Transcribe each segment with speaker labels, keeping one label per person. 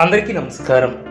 Speaker 1: అందరికీ నమస్కారం.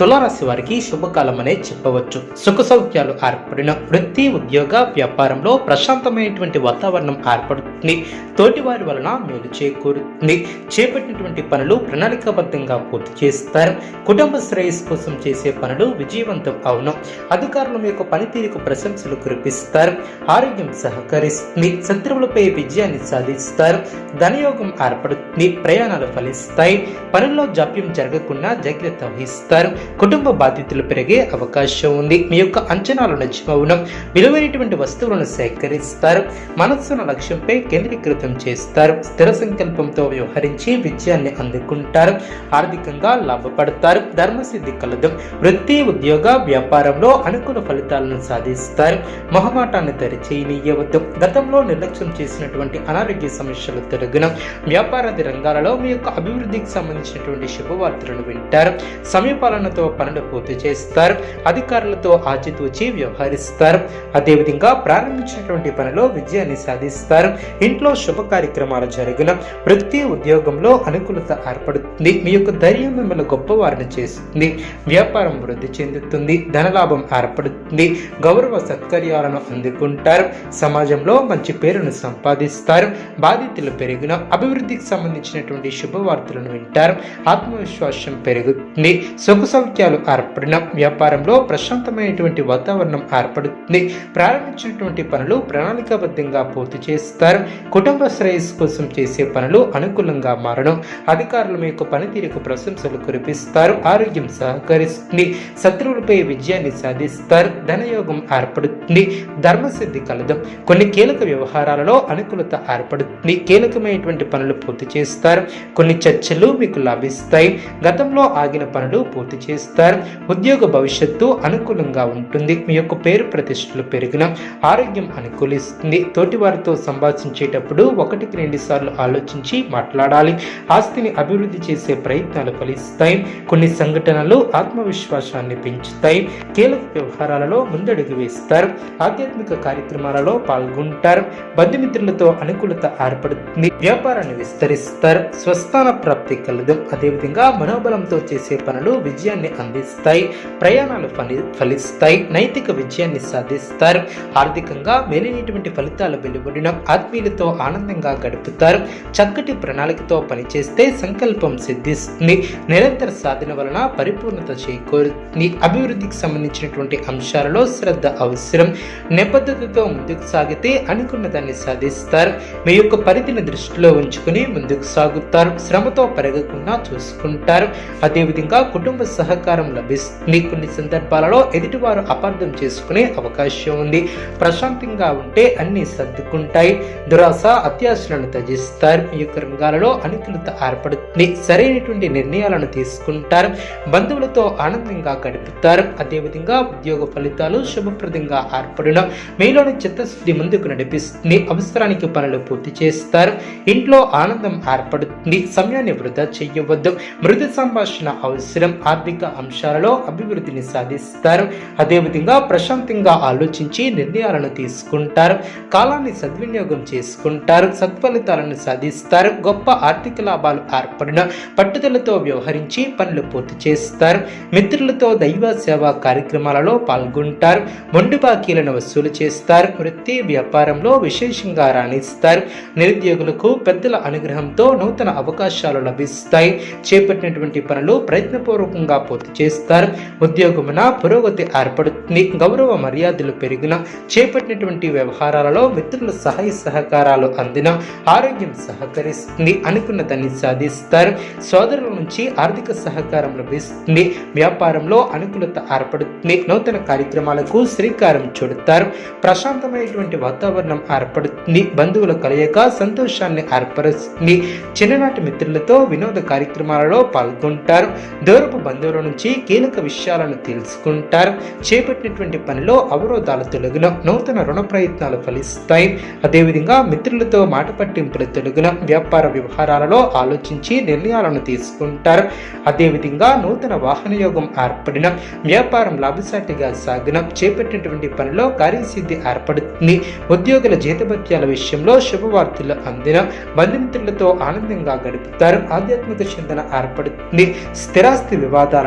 Speaker 1: తులారాశి వారికి శుభకాలమనే చెప్పవచ్చు. సుఖ సౌఖ్యాలు ఏర్పడిన వృత్తి ఉద్యోగ వ్యాపారంలో ప్రశాంతమైనటువంటి వాతావరణం ఏర్పడుతుంది. తోటి వారి వలన మేలు చేకూరుతుంది. చేపట్టినటువంటి పనులు ప్రణాళికాబద్ధంగా పూర్తి చేస్తారు. కుటుంబ శ్రేయస్సు కోసం చేసే పనులు విజయవంతం అవును. అధికారుల యొక్క పనితీరుకు ప్రశంసలు కురిపిస్తారు. ఆరోగ్యం సహకరిస్తుంది. శత్రువులపై విజయాన్ని సాధిస్తారు. ధనయోగం ఏర్పడుతుంది. ప్రయాణాలు ఫలిస్తాయి. పనుల్లో జాప్యం జరగకుండా జాగ్రత్త వహిస్తారు. కుటుంబ బాధ్యతలు పెరిగే అవకాశం ఉంది. మీ యొక్క అంచనాలు నిజమవును విలువైనటువంటి వస్తువులను సేకరిస్తారు. మనస్సును లక్ష్యంపై కేంద్రీకృతం చేస్తారు. స్థిర సంకల్పంతో వ్యవహరించి విజయాన్ని అందుకుంటారు. ఆర్థికంగా లాభపడతారు. ధర్మసిద్ధి కలదు. వృత్తి ఉద్యోగ వ్యాపారంలో అనుకూల ఫలితాలను సాధిస్తారు. మొహమాటాన్ని దరిచేయనీయవద్దు. గతంలో నిర్లక్ష్యం చేసినటువంటి అనారోగ్య సమస్యలు తొలగిన. వ్యాపారాది రంగాలలో మీ యొక్క అభివృద్ధికి సంబంధించినటువంటి శుభవార్తలను వింటారు. సమీపాలను సమయపాలనతో పనులు పూర్తి చేస్తారు అధికారులతో ఆచితూచి వ్యవహరిస్తారు. అదేవిధంగా ప్రారంభించినటువంటి పనిలో విజయాన్ని సాధిస్తారు. ఇంట్లో శుభ కార్యక్రమాలు జరిగిన. వృత్తి ఉద్యోగంలో అనుకూలత ఏర్పడుతుంది. మీ యొక్క ధైర్యం మిమ్మల్ని గొప్పవారిని చేస్తుంది. వ్యాపారం వృద్ధి చెందుతుంది. ధనలాభం ఏర్పడుతుంది. గౌరవ సత్కర్యాలను అందుకుంటారు. సమాజంలో మంచి పేరును సంపాదిస్తారు. బాధితులు పెరిగిన. అభివృద్ధికి సంబంధించినటువంటి శుభవార్తలను వింటారు. ఆత్మవిశ్వాసం పెరుగుతుంది. సుఖ సౌఖ్యాలు ఏర్పడిన వ్యాపారంలో ప్రశాంతమైనటువంటి వాతావరణం ఏర్పడుతుంది. ప్రారంభించినటువంటి పనులు ప్రణాళికాబద్ధంగా పూర్తి చేస్తారు. కుటుంబ శ్రేయస్సు కోసం చేసే పనులు అనుకూలంగా మారడం అధికారుల యొక్క పనితీరుకు ప్రశంసలు కురిపిస్తారు ఆరోగ్యం సహకరిస్తుంది శత్రువులపై విజయాన్ని సాధిస్తారు ధనయోగం ఏర్పడుతుంది ధర్మసిద్ధి కలదు. కొన్ని కీలక వ్యవహారాలలో అనుకూలత ఏర్పడుతుంది. కీలకమైనటువంటి పనులు పూర్తి చేస్తారు. కొన్ని చర్చలు మీకు లభిస్తాయి. గతంలో ఆగిన పనులు పూర్తి చేస్తారు. ఉద్యోగ భవిష్యత్తు అనుకూలంగా ఉంటుంది. మీ యొక్క పేరు ప్రతిష్టలు పెరిగిన ఆరోగ్యం అనుకూలిస్తుంది. తోటి వారితో సంభాషించేటప్పుడు ఒకటికి రెండు సార్లు ఆలోచించి మాట్లాడాలి. ఆస్తిని అభివృద్ధి చేసే ప్రయత్నాలు ఫలిస్తాయి. కొన్ని సంఘటనలు ఆత్మవిశ్వాసాన్ని పెంచుతాయి. కీలక వ్యవహారాలలో ముందడుగు వేస్తారు. ఆధ్యాత్మిక కార్యక్రమాలలో పాల్గొంటారు. బంధుమిత్రులతో అనుకూలత ఏర్పడుతుంది. వ్యాపారాన్ని విస్తరిస్తారు. స్వస్థాన ప్రాప్తి కలదు. అదేవిధంగా మనోబలంతో చేసే పనులు విజయాన్ని అందిస్తాయి ప్రయాణాలు ఫలి ఫలిస్తాయి నైతిక విజయాన్ని సాధిస్తారు. ఆర్థికంగా మేలైనటువంటి ఫలితాలు వెలువడిన ఆత్మీయులతో ఆనందంగా గడుపుతారు. చక్కటి ప్రణాళికతో పనిచేస్తే సంకల్పం సిద్ధిస్తుంది. నిరంతర సాధన వలన పరిపూర్ణత చేకూరుతుంది. అభివృద్ధికి సంబంధించినటువంటి అంశాలలో శ్రద్ధ అవసరం. నిబద్ధతతో ముందుకు సాగితే అనుకున్న దాన్ని సాధిస్తారు. మీ యొక్క పరిధిని దృష్టిలో ఉంచుకుని ముందుకు సాగుతారు. శ్రమతో పెరగకుండా చూసుకుంటారు. అదేవిధంగా కుటుంబ సహకారం లభిస్తుంది కొన్ని సందర్భాలలో ఎదుటివారు అపార్థం చేసుకునే అవకాశం ఉంది. ప్రశాంతంగా ఉంటే అన్ని సర్దుకుంటాయి. దురాశ అత్యాశలను త్యజిస్తారు. ఈ యొక్క రంగాలలో అనుకూలత ఏర్పడుతుంది. సరైనటువంటి నిర్ణయాలను తీసుకుంటారు. బంధువులతో ఆనందంగా గడుపుతారు. అదేవిధంగా ఉద్యోగ ఫలితాలు శుభప్రదంగా ఏర్పడడం మీలోని చిత్తశుద్ధి ముందుకు నడిపిస్తుంది. అవసరానికి పనులు పూర్తి చేస్తారు. ఇంట్లో ఆనందం ఏర్పడుతుంది. సమయాన్ని వృధా చేయవద్దు. మృదు సంభాషణ అవసరం. ఆర్థిక అంశాలలో అభివృద్ధిని సాధిస్తారు. అదేవిధంగా ప్రశాంతంగా ఆలోచించి నిర్ణయాలను తీసుకుంటారు. కాలాన్ని సద్వినియోగం చేసుకుంటారు. సత్ఫలితాలను సాధిస్తారు. గొప్ప ఆర్థిక లాభాలు ఏర్పడిన పట్టుదలతో వ్యవహరించి పనులు పూర్తి చేస్తారు. మిత్రులతో దైవ సేవా కార్యక్రమాలలో పాల్గొంటారు. మొండి బాకీలను వసూలు చేస్తారు. వృత్తి వ్యాపారంలో విశేషంగా రాణిస్తారు. నిరుద్యోగులకు పెద్దల అనుగ్రహంతో నూతన అవకాశాలు లభిస్తాయి. చేపట్టినటువంటి పనులు ప్రయత్నపూర్వకంగా పూర్తి చేస్తారు. ఉద్యోగమున పురోగతి ఏర్పడుతుంది. గౌరవ మర్యాదలు పెరిగిన చేపట్టినటువంటి వ్యవహారాలలో మిత్రుల సహాయ సహకారాలు అందిన ఆరోగ్యం సహకరిస్తుంది అనుకున్న దాన్ని సాధిస్తారు. సోదరుల నుంచి ఆర్థిక సహకారం లభిస్తుంది. వ్యాపారంలో అనుకూలత ఏర్పడుతుంది. నూతన కార్యక్రమాలకు శ్రీకారం చుడతారు. ప్రశాంతమైనటువంటి వాతావరణం ఏర్పడుతుంది. బంధువుల కలయిక సంతోషాన్ని ఏర్పరుస్తుంది. చిన్ననాటి మిత్రులతో వినోద కార్యక్రమాలలో పాల్గొంటారు. దూరపు బంధువుల నుంచి కీలక విషయాలను తెలుసుకుంటారు. చేపట్టినటువంటి పనిలో అవరోధాల తొలగిన నూతన రుణ ప్రయత్నాలు ఫలిస్తాయి. అదేవిధంగా మిత్రులతో మాట పట్టింపుల తొలగిన వ్యాపార వ్యవహారాలలో ఆలోచించి నిర్ణయాలను తీసుకుంటారు. అదేవిధంగా నూతన వాహన యోగం ఏర్పడిన వ్యాపారం లాభసాటిగా సాగిన చేపట్టినటువంటి పనిలో కార్యసిద్ధి ఏర్పడుతుంది. ఉద్యోగుల జీతభత్యాల విషయంలో శుభవార్తలు అందిన బంధుమిత్రులతో ఆనందంగా గడుపుతారు. ఆధ్యాత్మిక చింతన ఏర్పడుతుంది. స్థిరాస్తి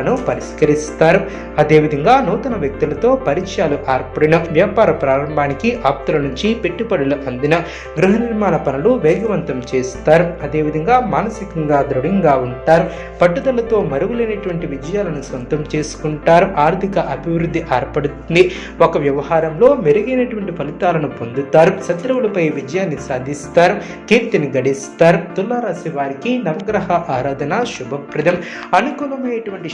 Speaker 1: వివాదాలను పరిష్కరిస్తారు. అదేవిధంగా నూతన వ్యక్తులతో పరిచయాలు ఏర్పడిన వ్యాపార ప్రారంభానికి ఆప్తుల నుంచి పెట్టుబడులు అందిన గృహ నిర్మాణ పనులు వేగవంతం చేస్తారు. అదేవిధంగా మానసికంగా దృఢంగా ఉంటారు. పట్టుదలతో మరుగులేనటువంటి విజయాలను సొంతం చేసుకుంటారు. ఆర్థిక అభివృద్ధి ఏర్పడుతుంది. ఒక వ్యవహారంలో మెరుగైనటువంటి ఫలితాలను పొందుతారు. శత్రువులపై విజయాన్ని సాధిస్తారు. కీర్తిని గడిస్తారు. తులారాశి వారికి నవగ్రహ ఆరాధన శుభప్రదం. అనుకూలమైనటువంటి